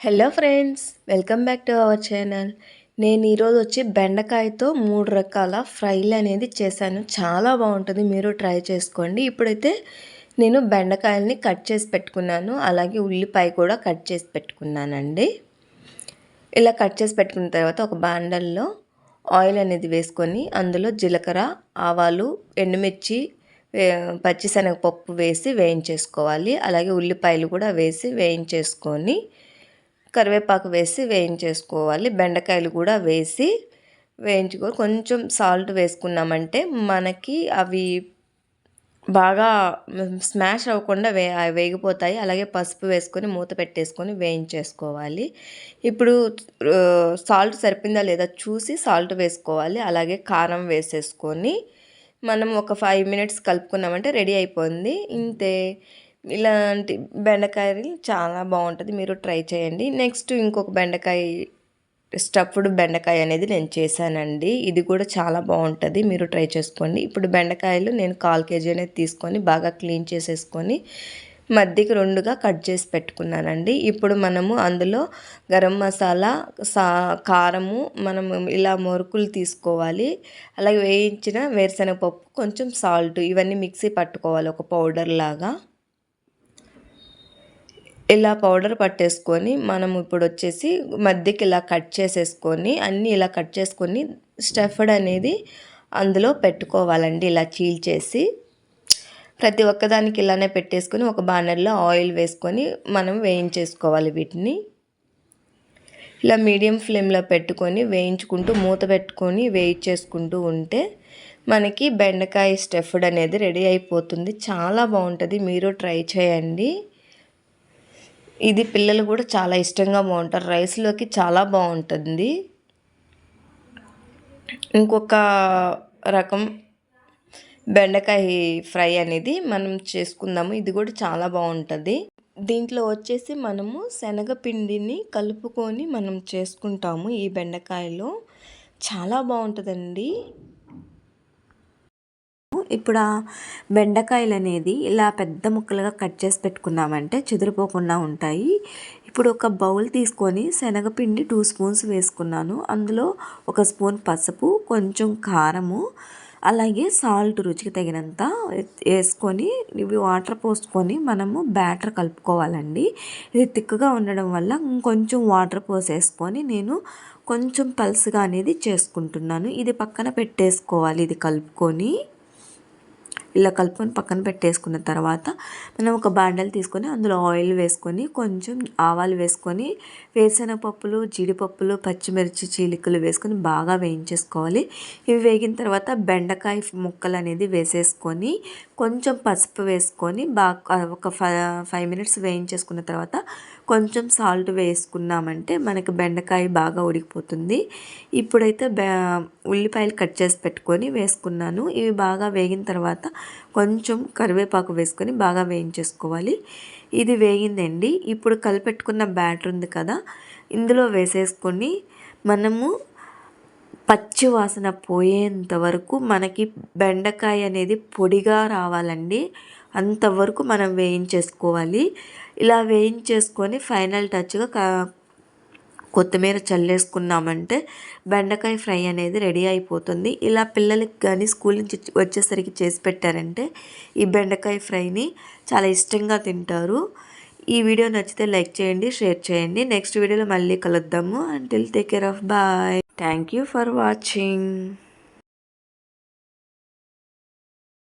Hello friends welcome back to our channel నేను ఈరోజు వచ్చి బెండకాయతో మూడు రకాల ఫ్రైలు అనేది చేశాను. చాలా బాగుంటుంది మీరు ట్రై చేసుకోండి. ఇప్పుడైతే నేను బెండకాయల్ని కట్ చేసి పెట్టుకున్నాను. అలాగే ఉల్లిపాయ కూడా కట్ చేసి పెట్టుకున్నానండి. ఇలా కట్ చేసి పెట్టుకున్న తర్వాత ఒక బాండల్లో ఆయిల్ అనేది వేసుకొని అందులో జీలకర్ర ఆవాలు ఎండుమిర్చి పచ్చిశనగపప్పు వేసి వేయించేసుకోవాలి. అలాగే ఉల్లిపాయలు కూడా వేసి వేయించేసుకొని కరివేపాకు వేసి వేయించేసుకోవాలి. బెండకాయలు కూడా వేసి వేయించుకో కొంచెం సాల్ట్ వేసుకున్నామంటే మనకి అవి బాగా స్మాష్ అవ్వకుండా వే వేగిపోతాయి. అలాగే పసుపు వేసుకొని మూత పెట్టేసుకొని వేయించేసుకోవాలి. ఇప్పుడు సాల్ట్ సరిపోయిందా లేదా చూసి సాల్ట్ వేసుకోవాలి. అలాగే కారం వేసేసుకొని మనం ఒక ఫైవ్ మినిట్స్ కలుపుకున్నామంటే రెడీ అయిపోయింది. ఇంతే. ఇలాంటి బెండకాయలు చాలా బాగుంటుంది. మీరు ట్రై చేయండి. నెక్స్ట్ ఇంకొక బెండకాయ స్టఫ్డ్ బెండకాయ అనేది నేను చేశానండి. ఇది కూడా చాలా బాగుంటుంది. మీరు ట్రై చేసుకోండి. ఇప్పుడు బెండకాయలు నేను కాల్ కేజీ అనేది తీసుకొని బాగా క్లీన్ చేసేసుకొని మధ్యకి రెండుగా కట్ చేసి పెట్టుకున్నానండి. ఇప్పుడు మనము అందులో గరం మసాలా సా కారము మనము ఇలా మురుకులు తీసుకోవాలి. అలాగే వేయించిన వేరుశనగపప్పు కొంచెం సాల్ట్ ఇవన్నీ మిక్సీ పట్టుకోవాలి. ఒక పౌడర్ లాగా. ఇలా పౌడర్ పట్టేసుకొని మనం ఇప్పుడు వచ్చేసి మధ్యకి ఇలా కట్ చేసేసుకొని అన్నీ ఇలా కట్ చేసుకొని స్టఫ్డ్ అనేది అందులో పెట్టుకోవాలండి. ఇలా చీల్చేసి ప్రతి ఒక్కదానికి ఇలానే పెట్టేసుకొని ఒక బానర్లో ఆయిల్ వేసుకొని మనం వేయించేసుకోవాలి వీటిని. ఇలా మీడియం ఫ్లేమ్లో పెట్టుకొని వేయించుకుంటూ మూత పెట్టుకొని వేయించేసుకుంటూ ఉంటే మనకి బెండకాయ స్టఫ్డ్ అనేది రెడీ అయిపోతుంది. చాలా బాగుంటుంది. మీరు ట్రై చేయండి. ఇది పిల్లలు కూడా చాలా ఇష్టంగా బాగుంటారు. రైస్లోకి చాలా బాగుంటుంది. ఇంకొక రకం బెండకాయ ఫ్రై అనేది మనం చేసుకుందాము. ఇది కూడా చాలా బాగుంటుంది. దీంట్లో వచ్చేసి మనము శనగపిండిని కలుపుకొని మనం చేసుకుంటాము ఈ బెండకాయలో. చాలా బాగుంటుందండి. ఇప్పుడు ఆ బెండకాయలు అనేది ఇలా పెద్ద ముక్కలుగా కట్ చేసి పెట్టుకున్నామంటే చెదిరిపోకుండా ఉంటాయి. ఇప్పుడు ఒక బౌల్ తీసుకొని శనగపిండి టూ స్పూన్స్ వేసుకున్నాను. అందులో ఒక స్పూన్ పసుపు కొంచెం కారము అలాగే సాల్ట్ రుచికి తగినంత వేసుకొని ఇవి వాటర్ పోసుకొని మనము బ్యాటర్ కలుపుకోవాలండి. ఇది తిక్కుగా ఉండడం వల్ల ఇంకొంచెం వాటర్ పోసేసుకొని నేను కొంచెం పల్స్గా అనేది చేసుకుంటున్నాను. ఇది పక్కన పెట్టేసుకోవాలి ఇది కలుపుకొని. ఇలా కలుపుకొని పక్కన పెట్టేసుకున్న తర్వాత మనం ఒక బాండలు తీసుకొని అందులో ఆయిల్ వేసుకొని కొంచెం ఆవాలు వేసుకొని వేరుశనగపప్పులు జీడిపప్పులు పచ్చిమిర్చి చీలికలు వేసుకొని బాగా వేయించేసుకోవాలి. ఇవి వేగిన తర్వాత బెండకాయ ముక్కలు అనేది వేసేసుకొని కొంచెం పసుపు వేసుకొని బాగా ఒక ఫైవ్ మినిట్స్ వేయించేసుకున్న తర్వాత కొంచెం సాల్ట్ వేసుకున్నామంటే మనకు బెండకాయ బాగా ఉడికిపోతుంది. ఇప్పుడైతే ఉల్లిపాయలు కట్ చేసి పెట్టుకొని వేసుకున్నాను. ఇవి బాగా వేగిన తర్వాత కొంచెం కరివేపాకు వేసుకొని బాగా వేయించేసుకోవాలి. ఇది వేగిందండి. ఇప్పుడు కలిపెట్టుకున్న బ్యాటర్ ఉంది కదా ఇందులో వేసేసుకొని మనము పచ్చి వాసన పోయేంత వరకు మనకి బెండకాయ అనేది పొడిగా రావాలండి. అంతవరకు మనం వేయించేసుకోవాలి. ఇలా వేయించేసుకొని ఫైనల్ టచ్గా కొత్తిమీర చల్లేసుకున్నామంటే బెండకాయ ఫ్రై అనేది రెడీ అయిపోతుంది. ఇలా పిల్లలకి కానీ స్కూల్ నుంచి వచ్చేసరికి చేసి పెట్టారంటే ఈ బెండకాయ ఫ్రైని చాలా ఇష్టంగా తింటారు. ఈ వీడియో నచ్చితే లైక్ చేయండి షేర్ చేయండి. నెక్స్ట్ వీడియోలో మళ్ళీ కలుద్దాము. Until take care of bye thank you for watching